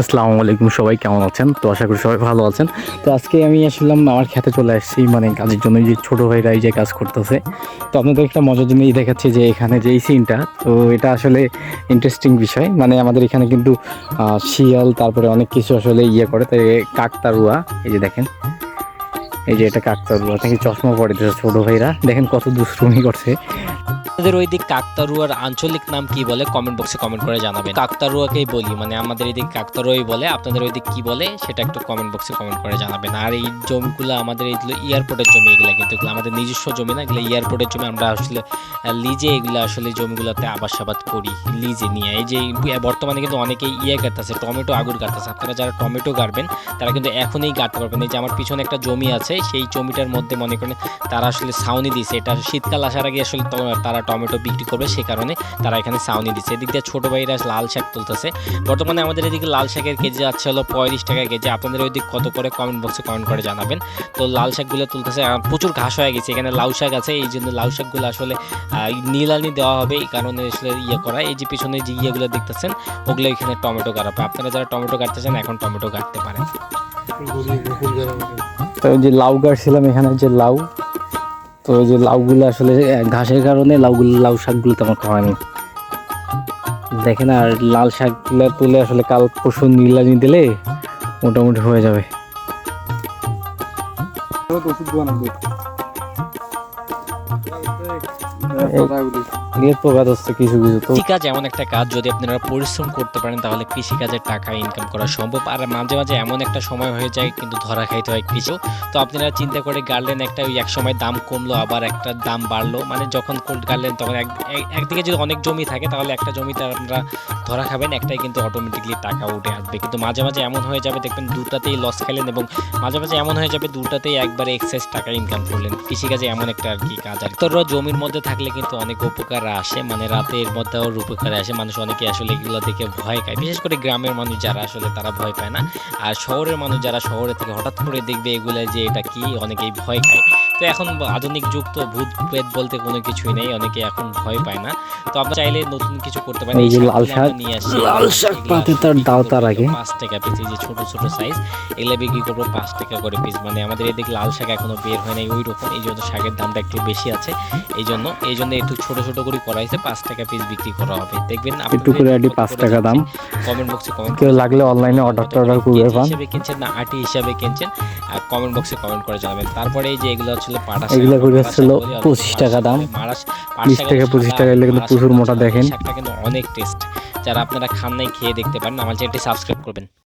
আসসালামু আলাইকুম, সবাই কেমন আছেন? তো আশা করি সবাই ভালো আছেন। তো আজকে আমি আসলাম আমার খেতে চলে আসছি মানে কাজের জন্য যে ছোটো ভাইরা এই যে কাজ করতেছে। তো আপনাদের একটা মজার এই দেখাচ্ছি যে এখানে যে এই সিনটা তো এটা আসলে ইন্টারেস্টিং বিষয়। মানে আমাদের এখানে কিন্তু শিয়াল, তারপরে অনেক কিছু আসলে ইয়ে করে, তাই কাকতারুয়া এই যে দেখেন। এই যে এটা কাকতারুয়া থেকে চশমা পরে ছোটো ভাইরা। দেখেন কত দুষ্টুমি করছে। আমাদের ওই দিক কাকতারুয়ার আঞ্চলিক নাম কি বলে? কমেন্ট বক্সে কমেন্ট করে জানাবেন। কাকতারুয়াকেই বলি মানে আমাদের এই দিক কাকতারুয়াই বলে, আপনাদের ওই দিক কি বলে, সেটা একটু কমেন্ট বক্সে কমেন্ট করে জানাবেন। আর এই জমিগুলো আমাদের এইগুলো এয়ারপোর্টের জমি, এগুলো কিন্তু এগুলো আমাদের নিজস্ব জমি না, এগুলো এয়ারপোর্টের জমি, আমরা আসলে লিজে এগুলো আসলে জমিগুলোতে আবাদ করি লিজে নিয়ে। এই যে বর্তমানে কিন্তু অনেকেই ইয়ে কাটতেছে, টমেটো আগুর কাটতেছে। আপনারা যারা টমেটো গাড়বেন তারা কিন্তু এখনই গাড়তে পারবেন। এই যে আমার পিছনে একটা জমি আছে, সেই জমিটার মধ্যে মনে করেন তারা আসলে ছাউনি দিছে এটা শীতকাল আসার আগে আসলে তারা টমেটো বিক্রি করবে সে কারণে তারা এখানে ছাউনি দিচ্ছে। এদিক দিয়ে ছোটো ভাইরা লাল শাক তুলতেছে। বর্তমানে আমাদের এদিকে লাল শাকের কেজি যাচ্ছে হলো পঁয়ত্রিশ টাকা কেজি। আপনাদের ওই দিক কত করে কমেন্ট বক্সে কমেন্ট করে জানাবেন। তো লাল শাকগুলো তুলতেছে প্রচুর ঘাস হয়ে গেছে। এখানে লাউ শাক আছে এই জন্য লাউ শাকগুলো আসলে নীলানি দেওয়া হবে এই কারণে আসলে ইয়ে করা। এই যে পিছনে যে ইয়েগুলো দেখতেছেন ওগুলো এখানে টমেটো কাটাবে। আপনারা যারা টমেটো কাটতেছেন এখন টমেটো কাটতে পারেন। তো যে লাউ গাড়ছিলাম এখানে যে লাউ তো ওই যে লাউগুলো আসলে ঘাসের কারণে লাউগুলো লাউ শাকগুলো তেমন খাওয়া নেই দেখেন আর লাল শাকগুলো তুলে আসলে কাল পরশু নীলানি দিলে মোটামুটি হয়ে যাবে। এর প্রকার হচ্ছে কিছু কিছু তো। কৃষিকাজ এমন একটা কাজ, যদি আপনারা পরিশ্রম করতে পারেন, তাহলে কৃষিকাজের টাকা ইনকাম করা সম্ভব। আর মাঝে মাঝে এমন একটা সময় হয়ে যায়, কিন্তু ধরা খাইতে হয় কিছু তো আপনারা চিন্তা করে গার্লেন একটা ওই এক সময় দাম কমলো, আবার একটা দাম বাড়লো। মানে যখন কোল্ড গার্লেন তখন এক- এক- একদিকে যদি অনেক জমি থাকে, তাহলে একটা জমিতে আপনারা ধরা খাবেন, একটাই কিন্তু অটোমেটিকলি টাকা উঠে আসবে। কিন্তু মাঝে মাঝে এমন হয়ে যাবে, দেখবেন দুটাতেই লস খেলেন এবং মাঝে মাঝে এমন হয়ে যাবে, দুটাতেই একবারে এক্সেস টাকা ইনকাম করলেন। কৃষিকাজে এমন একটা আর কি কাজ আর তোর জমির মধ্যে থাকলে কিন্তু অনেক উপকার আসে মানে রাতের মধ্যেও উপকারে আসে, মানুষ অনেকে আসলে এগুলো দেখে ভয় খায়। বিশেষ করে গ্রামের মানুষ যারা আসলে তারা ভয় পায় না। আর শহরের মানুষ যারা শহরে থেকে হঠাৎ করে দেখবে এগুলো যে এটা কি, অনেকেই ভয় খায়। তো এখন আধুনিক যুগ তো ভূত প্রেত বলতে কোনো কিছুই নেই অনেকে এখন ভয় পায় না। তো আপনারা চাইলে নতুন কিছু করতে পারেন এই যে লাল শাক, নিয়ে আসি। লাল শাক পাতে তার দাও তার আগে। পাঁচ টাকা পিস এই যে ছোট ছোট সাইজ এগুলো বিক্রি করব পাঁচ টাকা করে পিস মানে আমাদের এদিকে লাল শাক এখনও বের হয় নাই ওই রকম এই জন্য শাকের দামটা একটু বেশি আছে। এই জন্য এই জন্য একটু ছোট ছোট করে করা হয়েছে পাঁচ টাকা পিস বিক্রি করা হবে। দেখবেন আপনি একটু করে আডি পাঁচ টাকা দাম। কমেন্ট বক্সে কমেন্ট কেউ লাগলে অনলাইনে অর্ডার টর্ডার করবে পান। হিসাবে কিনছেন না আটি হিসাবে কিনছেন আর কমেন্ট বক্সে কমেন্ট করে জানাবেন। তারপরে এই যে এগুলো শাক, এগুলো করে হচ্ছিল 25 টাকা দাম। বিশ থেকে পঁচিশ টাকা, 25 সাদা টাকা এলে কিন্তু প্রচুর মোটা দেখেন। কিন্তু অনেক টেস্ট যারা আপনারা খান নাই খেয়ে দেখতে পারেন আমার চ্যানেলটি সাবস্ক্রাইব করবেন